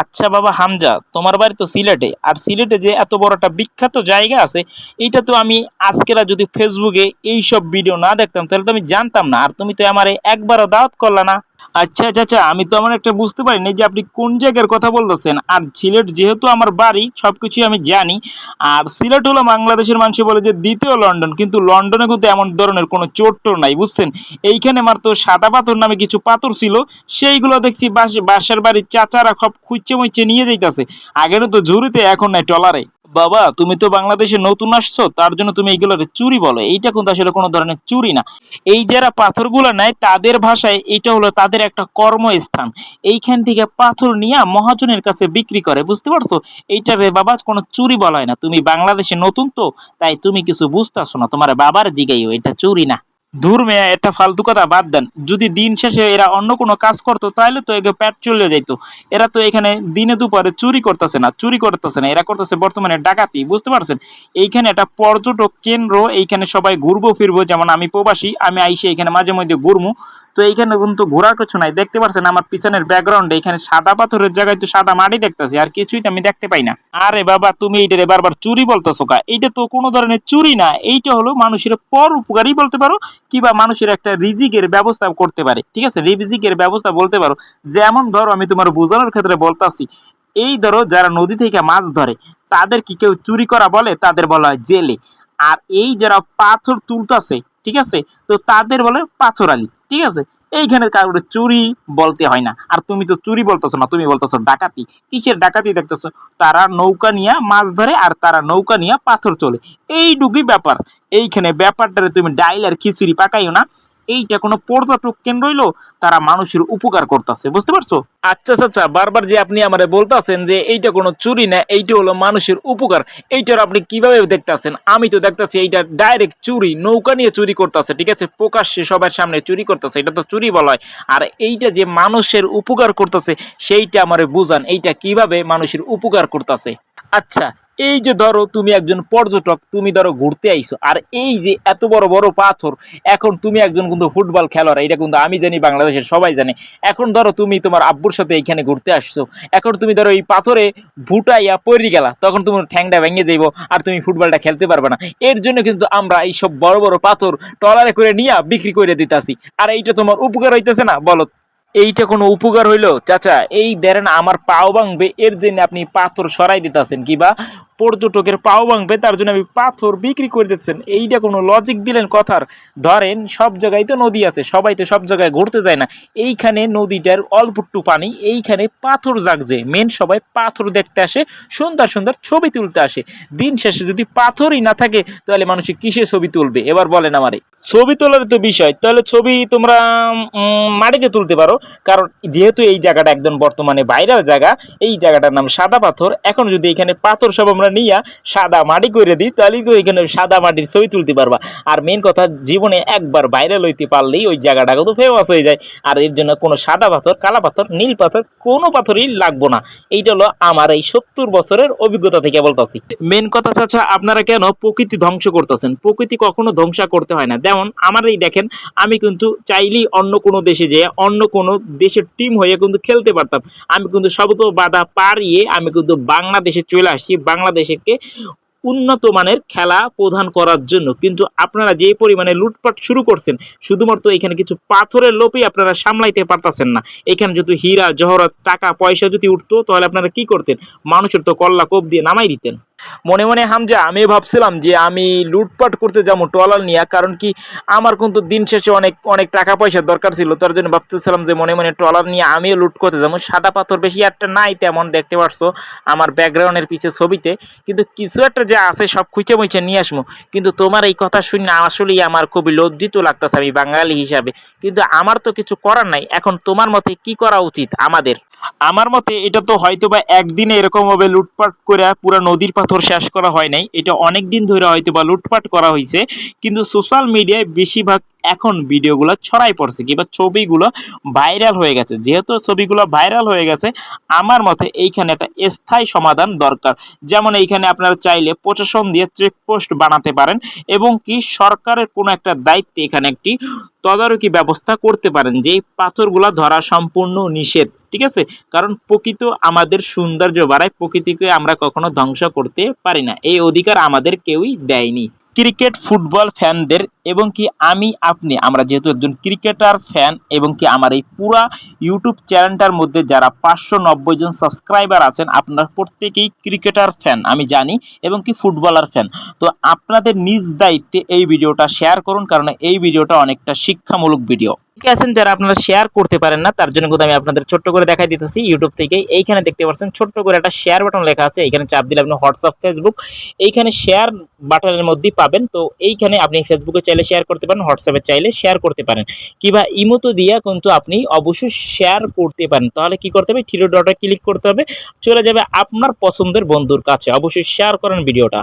আচ্ছা বাবা হামজা, তোমার বাড়ি তো সিলেটে, আর সিলেটে যে এত বড় একটা বিখ্যাত জায়গা আছে, এইটা তো আমি আজকেরা যদি ফেসবুকে এইসব ভিডিও না দেখতাম, তাহলে তো আমি জানতাম না, আর তুমি তো আমার একবারও দাওয়াত করলা না। আচ্ছা আচ্ছা আচ্ছা আমি তো আমার একটা বুঝতে পারিনি যে আপনি কোন জায়গার কথা বলতেছেন। আর সিলেট যেহেতু আমার বাড়ি সব কিছুই আমি জানি, আর সিলেট হলো বাংলাদেশের মানুষ বলে যে দ্বিতীয় লন্ডন, কিন্তু লন্ডনে কিন্তু এমন ধরনের কোনো চোট টোর নাই, বুঝছেন? এইখানে মাত্র সাদা পাথর নামে কিছু পাথর ছিল, সেইগুলো দেখছি বাস, বাসার বাড়ির চাচারা সব খুঁজছে মুচ্ছে নিয়ে যাইতাছে। আগের তো ঝুড়িতে, এখন নাই টলারে বাবা, তুমি তো বাংলাদেশে নতুন আসছো, তার জন্য তুমি এইগুলোর চুরি বলো। এইটা কিন্তু আসলে কোনো ধরনের চুরি না। এই যারা পাথরগুলো নেয়, তাদের ভাষায় এটা হলো তাদের একটা কর্মস্থান। এইখান থেকে পাথর নিয়ে মহাজনের কাছে বিক্রি করে, বুঝতে পারছ? এইটা রে বাবা, কোনো চুরি বলা হয় না। তুমি বাংলাদেশে নতুন তো, তাই তুমি কিছু বুঝতেছো না। তোমার বাবার জিগাইও, এটা চুরি না। দূর মেয়া, এটা ফালতু কথা, বাদ দেন। যদি দিন শেষে এরা অন্য কোনো কাজ করতো তাহলে তো একে পেট চলে যাইতো। এরা তো এখানে দিনে দুপুরে চুরি করতেছে না, চুরি করতেছে না। এরা করতেছে বর্তমানে ডাকাতি, বুঝতে পারছেন? এইখানে একটা পর্যটক কেন্দ্র, এইখানে সবাই ঘুরবো, ফিরবো। যেমন আমি প্রবাসী, আমি আইসে এখানে মাঝে মধ্যে ঘুরমু। তো এইখানে কিন্তু ঘোরার কিছু নাই। দেখতে পাচ্ছেন আমার পিছনের ব্যাকগ্রাউন্ডে এখানে সাদা পাথরের জায়গায় তো সাদা মাটি দেখতেছি, আর কিছুই তো আমি দেখতে পাই না। আরে বাবা, তুমি এইটারে বারবার চুরি বলতেছো কা? এইটা তো কোনো ধরনের চুরি না। এইটা হলো মানুষের পর উপকারী বলতে পারো কিবা মানুষের একটা রিজিকের ব্যবস্থা করতে পারে, ঠিক আছে? রিজিকের ব্যবস্থা বলতে পারো, যেমন ধরো আমি তোমার বোঝানোর ক্ষেত্রে বলতাছি, এই ধরো যারা নদী থেকে মাছ ধরে, তাদের কি কেউ চুরি করা বলে? তাদের বলা হয় জেলে। আর এই যারা পাথর তুলতাছে, ঠিক আছে? তো তাদের বলে পাথর আলী, ঠিক আছে? এইখানে কারোর চুরি বলতে হয় না। আর তুমি তো চুরি বলতেছো না, তুমি বলতেছো ডাকাতি। কিসের ডাকাতি দেখতেছো? তারা নৌকা নিয়ে মাছ ধরে আর তারা নৌকা নিয়ে পাথর চলে এইটুকুই ব্যাপার। এইখানে ব্যাপারটারে তুমি ডাইল আর খিচুড়ি পাকাইও না। এইটা কোনো পর্যটক কেন্দ্র হইল তারা মানুষের উপকার করতেছে বুঝতে পারছ? আচ্ছা আচ্ছা, আচ্ছা বারবার যে আপনি আমারে বলতাছেন যে এইটা কোনো চুরি না এইটা হলো মানুষের উপকার এইটার আপনি কীভাবে দেখতাছেন? আমি তো দেখতাছি এইটা ডাইরেক্ট চুরি নৌকা নিয়ে চুরি করতেছে ঠিক আছে? প্রকাশ্যে সবার সামনে চুরি করতেছে এটা তো চুরি বলা হয়। আর এইটা যে মানুষের উপকার করতেছে সেইটা আমারে বুঝান এইটা কীভাবে মানুষের উপকার করতেছে। আচ্ছা এই যে ধরো তুমি একজন পর্যটক, তুমি ধরো ঘুরতে আইছো, আর এই যে এত বড় বড় পাথর, এখন তুমি একজন কিন্তু ফুটবল খেলোয়াড়, এটা কিন্তু আমি জানি, বাংলাদেশের সবাই জানে। এখন ধরো তুমি তোমার আব্বুর সাথে এইখানে ঘুরতে আসছো, এখন তুমি ধরো এই পাথরে ভুটাইয়া পড়ি গেলা, তখন তুমি ঠ্যাংটা ভেঙে যাইব, আর তুমি ফুটবলটা খেলতে পারবে না। এর জন্য কিন্তু আমরা এই সব বড় বড় পাথর টলারে করে নিয়ে বিক্রি করে দিতাছি। আর এইটা তোমার উপকার হইতেছে না, বলো? এইটা কোনো উপকার হইল? চাচা, এই দেরেন আমার পাও ভাঙবে, এর জন্য আপনি পাথর সরাই দিতেছেন কিবা পর্যটকের পাও ভাঙবে, তার জন্য আপনি পাথর বিক্রি করে দিচ্ছেন। এইটা কোনো লজিক দিলেন কথার? ধরেন, সব জায়গায় তো নদী আছে, সবাই তো সব জায়গায় ঘুরতে যায় না। এইখানে নদীটার অল্প একটু পানি, এইখানে পাথর জাগছে। মেন সবাই পাথর দেখতে আসে, সুন্দর সুন্দর ছবি তুলতে আসে। দিন শেষে যদি পাথরই না থাকে, তাহলে মানুষ কিসে ছবি তুলবে? এবার বলেন আমারে। ছবি তোলার তো বিষয়, তাহলে ছবি তোমরা মাটিতে তুলতে পারো। কারণ যেহেতু এই জায়গাটা একদম বর্তমানে ভাইরাল জায়গা, এই জায়গাটার নাম সাদা পাথর। এখন যদি এখানে পাথর সব আমরা নিয়া সাদা মাটি করে দিই, তাহলেই তো এখানে সাদা মাটির ছবি তুলতে পারবা। আর মেন কথা, জীবনে একবার ভাইরাল হইতে পারলেই ওই জায়গাটা কিন্তু ফেমাস হয়ে যায়। আর এর জন্য কোনো সাদা পাথর, কালা পাথর, নীল পাথর কোনো পাথরই লাগবো না। এইটা হলো আমার এই সত্তর বছরের অভিজ্ঞতা থেকে বলতাছি। মেন কথা চাচা, আপনারা কেন প্রকৃতি ধ্বংস করতেছেন? প্রকৃতি কখনো ধ্বংস করতে হয় না। যেমন আমার এই দেখেন, আমি কিন্তু চাইলেই অন্য কোনো দেশে যেয়ে অন্য কোনো দেশের টিম হয়ে কিন্তু খেলতে পারতাম। আমি কিন্তু শব্দ বাধা পারিয়ে আমি কিন্তু বাংলাদেশে চলে আসছি বাংলাদেশকে উন্নত মানের খেলা প্রদান করার জন্য। কিন্তু আপনারা যে পরিমাণে লুটপাট শুরু করছেন, শুধুমাত্র এখানে কিছু পাথরের লোপে আপনারা সামলাইতে পারতাছেন না। এখানে যদি হীরা, জহরত, টাকা, পয়সা যদি উঠতো, তাহলে আপনারা কি করতেন? মানুষের তো কল্লা কোপ দিয়ে নামাই দিতেন। মনে মনে হামজা আমি ভাবছিলাম যে আমি লুটপাট করতে যাব ট্রলার নিয়ে, কারণ কি আমার কিন্তু দিন শেষে অনেক অনেক টাকা পয়সার দরকার ছিল, তার জন্য ভাবতেছিলাম যে মনে মনে ট্রলার নিয়ে আমিও লুট করতে যাব। সাদা পাথর বেশি একটা নাই তেমন, দেখতে পারছ আমার ব্যাকগ্রাউন্ডের পিছে ছবিতে। কিন্তু কিছু একটা যে আছে সব খুঁচে মুচে নিয়ে আসব। কিন্তু তোমার এই কথা শুনে আসলেই আমার খুবই লজ্জিত লাগতেছে আমি বাঙালি হিসাবে। কিন্তু আমার তো কিছু করার নাই, এখন তোমার মতে কি করা উচিত আমাদের? আমার মতে এটা তো হয়তো বা একদিনে এরকম ভাবে লুটপাট করে পুরো নদীর পাথর শেষ করা হয় নাই। এটা অনেক দিন ধরে হয়তো বা লুটপাট করা হয়েছে কিন্তু সোশ্যাল মিডিয়ায় বেশিরভাগ এখন ভিডিওগুলো ছড়াই পড়ছে কিংবা ছবিগুলো ভাইরাল হয়ে গেছে। যেহেতু ছবিগুলো ভাইরাল হয়ে গেছে, আমার মতে এইখানে একটা স্থায়ী সমাধান দরকার। যেমন এইখানে আপনারা চাইলে প্রশাসন দিয়ে চেকপোস্ট বানাতে পারেন এবং কি সরকারের কোনো একটা দায়িত্বে এখানে একটি তদারকি ব্যবস্থা করতে পারেন, যে পাথরগুলা ধরা সম্পূর্ণ নিষেধ, ঠিক আছে? কারণ প্রকৃত আমাদের সৌন্দর্য বাড়ায়, প্রকৃতিকে আমরা কখনো ধ্বংস করতে পারি না। এই অধিকার আমাদের কেউই দেয়নি। ক্রিকেট, ফুটবল ফ্যানদের এবং কি আমি, আপনি, আমরা যেহেতু একজন ক্রিকেটার ফ্যান এবং কি আমার এই পুরা ইউটিউব চ্যানেলটার মধ্যে যারা পাঁচশো নব্বই জন সাবস্ক্রাইবার আছেন, আপনারা প্রত্যেকেই ক্রিকেটার ফ্যান আমি জানি, এবং কি ফুটবলার ফ্যান তো আপনাদের নিজ দায়িত্বে এই ভিডিওটা শেয়ার করুন, কারণ এই ভিডিওটা অনেকটা শিক্ষামূলক ভিডিও ঠিক আছেন যারা আপনারা শেয়ার করতে পারেন না, তার জন্য কিন্তু আমি আপনাদের ছোট্ট করে দেখাই দিতেছি। ইউটিউব থেকে এইখানে দেখতে পাচ্ছেন, ছোট্ট করে একটা শেয়ার বাটন লেখা আছে, এইখানে চাপ দিলে আপনি হোয়াটসঅ্যাপ ফেসবুক এইখানে শেয়ার বাটনের মধ্যেই পাবেন। তো এইখানে আপনি ফেসবুকে চাইলে শেয়ার করতে পারেন হোয়াটসঅ্যাপে চাইলে শেয়ার করতে পারেন। কিংবা ইমোতো দিয়া কিন্তু আপনি অবশ্যই শেয়ার করতে পারেন। তাহলে কি করতে হবে? থ্রি ডটে ক্লিক করতে হবে। চলে যাবে আপনার পছন্দের বন্ধুর কাছে। অবশ্যই শেয়ার করেন ভিডিওটা